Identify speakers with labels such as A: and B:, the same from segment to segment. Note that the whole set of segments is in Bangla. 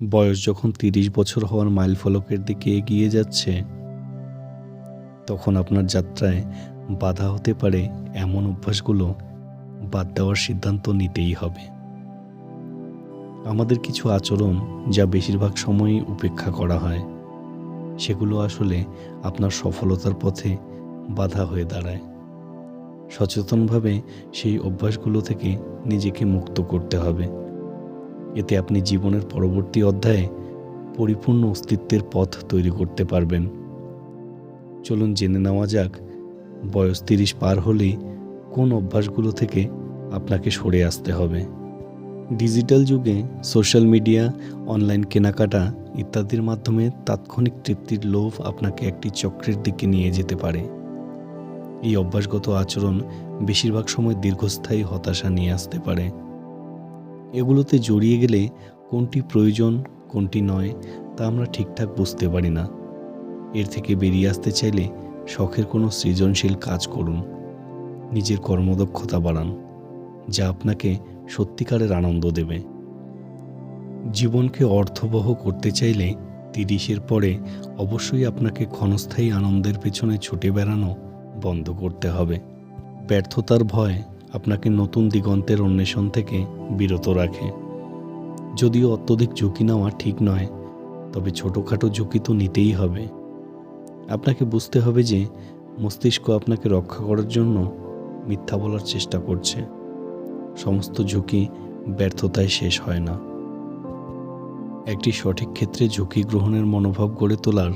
A: বয়স যখন তিরিশ বছর হওয়ার মাইল ফলকের দিকে এগিয়ে যাচ্ছে, তখন আপনার যাত্রায় বাধা হতে পারে এমন অভ্যাসগুলো বাদ দেওয়ার সিদ্ধান্ত নিতেই হবে। আমাদের কিছু আচরণ যা বেশিরভাগ সময়ই উপেক্ষা করা হয়, সেগুলো আসলে আপনার সফলতার পথে বাধা হয়ে দাঁড়ায়। সচেতনভাবে সেই অভ্যাসগুলো থেকে নিজেকে মুক্ত করতে হবে। এতে আপনি জীবনের পরবর্তী অধ্যায়ে পরিপূর্ণ অস্তিত্বের পথ তৈরি করতে পারবেন। চলুন জেনে নেওয়া যাক, বয়স তিরিশ পার হলেই কোন অভ্যাসগুলো থেকে আপনাকে সরে আসতে হবে। ডিজিটাল যুগে সোশ্যাল মিডিয়া, অনলাইন কেনাকাটা ইত্যাদির মাধ্যমে তাৎক্ষণিক তৃপ্তির লোভ আপনাকে একটি চক্রের দিকে নিয়ে যেতে পারে। এই অভ্যাসগত আচরণ বেশিরভাগ সময় দীর্ঘস্থায়ী হতাশা নিয়ে আসতে পারে। এগুলোতে জড়িয়ে গেলে কোনটি প্রয়োজন, কোনটি নয়, তা আমরা ঠিকঠাক বুঝতে পারি না। এর থেকে বেরিয়ে আসতে চাইলে শখের কোনো সৃজনশীল কাজ করুন। নিজের কর্মদক্ষতা বাড়ান, যা আপনাকে সত্যিকারের আনন্দ দেবে। জীবনকে অর্থবহ করতে চাইলে তিরিশের পরে অবশ্যই আপনাকে ক্ষণস্থায়ী আনন্দের পেছনে ছুটে বেড়ানো বন্ধ করতে হবে। ব্যর্থতার ভয় আপনাকে নতুন দিগন্তের অন্বেষণ থেকে বিরত রাখে। যদিও অত্যধিক ঝুঁকি নেওয়া ঠিক নয়, তবে ছোটোখাটো ঝুঁকি তো নিতেই হবে। আপনাকে বুঝতে হবে যে মস্তিষ্ক আপনাকে রক্ষা করার জন্য মিথ্যা বলার চেষ্টা করছে। সমস্ত ঝুঁকি ব্যর্থতায় শেষ হয় না। একটি সঠিক ক্ষেত্রে ঝুঁকি গ্রহণের মনোভাব গড়ে তোলার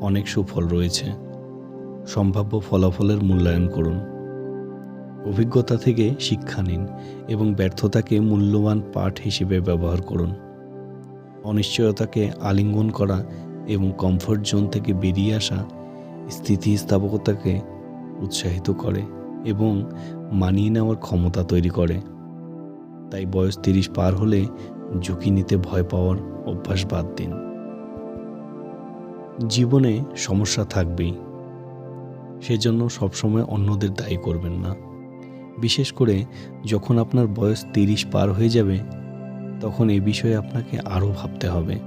A: অনেক সুফল রয়েছে। সম্ভাব্য ফলাফলের মূল্যায়ন করুন। অভিজ্ঞতা থেকে শিক্ষা নিন এবং ব্যর্থতাকে মূল্যবান পাঠ হিসেবে ব্যবহার করুন। অনিশ্চয়তাকে আলিঙ্গন করা এবং কমফোর্ট জোন থেকে বেরিয়ে আসা স্থিতিস্থাপকতাকে উৎসাহিত করে এবং মানিয়ে নেওয়ার ক্ষমতা তৈরি করে। তাই বয়স তিরিশ পার হলে ঝুঁকি নিতে ভয় পাওয়ার অভ্যাস বাদ দিন। জীবনে সমস্যা থাকবেই। সেজন্য সবসময় অন্যদের দায়ী করবেন না। বিশেষ করে যখন আপনার বয়স তিরিশ পার হয়ে যাবে, তখন এ বিষয়ে আপনাকে আরও ভাবতে হবে।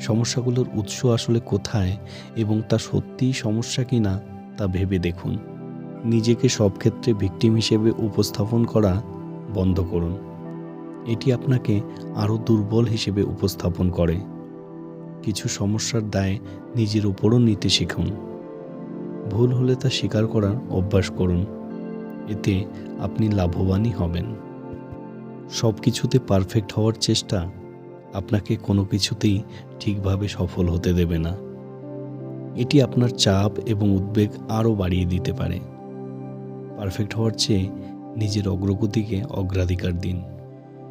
A: সমস্যাগুলোর উৎস আসলে কোথায় এবং তা সত্যিই সমস্যা কি না, তা ভেবে দেখুন। নিজেকে সব ক্ষেত্রে ভিকটিম হিসেবে উপস্থাপন করা বন্ধ করুন। এটি আপনাকে আরও দুর্বল হিসেবে উপস্থাপন করে। কিছু সমস্যার দায় নিজের উপরও নিতে শিখুন। ভুল হলে তা স্বীকার করার অভ্যাস করুন। এতে আপনি লাভবানই হবেন। সব কিছুতে পারফেক্ট হওয়ার চেষ্টা আপনাকে কোনো কিছুতেই ঠিকভাবে সফল হতে দেবে না। এটি আপনার চাপ এবং উদ্বেগ আরও বাড়িয়ে দিতে পারে। পারফেক্ট হওয়ার চেয়ে নিজের অগ্রগতিকে অগ্রাধিকার দিন।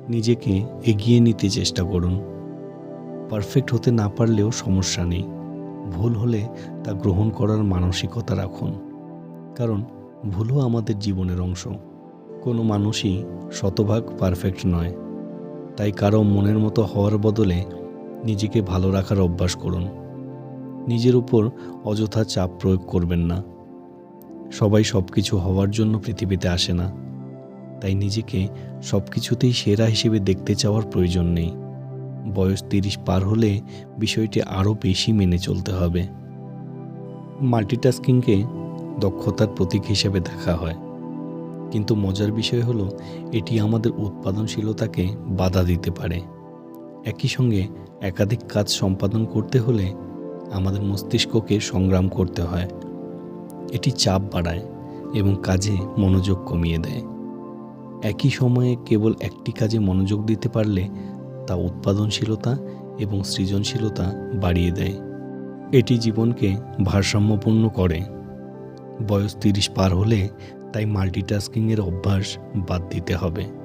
A: নিজেকে এগিয়ে নিতে চেষ্টা করুন। পারফেক্ট হতে না পারলেও সমস্যা নেই। ভুল হলে তা গ্রহণ করার মানসিকতা রাখুন। কারণ ভুলও আমাদের জীবনের অংশ। কোনো মানুষই শতভাগ পারফেক্ট নয়। তাই কারও মনের মতো হওয়ার বদলে নিজেকে ভালো রাখার অভ্যাস করুন। নিজের উপর অযথা চাপ প্রয়োগ করবেন না। সবাই সব কিছু হওয়ার জন্য পৃথিবীতে আসে না। তাই নিজেকে সব কিছুতেই সেরা হিসেবে দেখতে চাওয়ার প্রয়োজন নেই। বয়স তিরিশ পার হলে বিষয়টি আরও বেশি মেনে চলতে হবে। মাল্টিটাস্কিংকে দক্ষতার প্রতীক হিসেবে দেখা হয়। কিন্তু মজার বিষয় হলো, এটি আমাদের উৎপাদনশীলতাকে বাধা দিতে পারে। একই সঙ্গে একাধিক কাজ সম্পাদন করতে হলে আমাদের মস্তিষ্ককে সংগ্রাম করতে হয়। এটি চাপ বাড়ায় এবং কাজে মনোযোগ কমিয়ে দেয়। একই সময়ে কেবল একটি কাজে মনোযোগ দিতে পারলে তা উৎপাদনশীলতা এবং সৃজনশীলতা বাড়িয়ে দেয়। এটি জীবনকে ভারসাম্যপূর্ণ করে। বয়স তিরিশ পার হলে তাই মাল্টিটাস্কিংয়ের অভ্যাস বাদ দিতে হবে।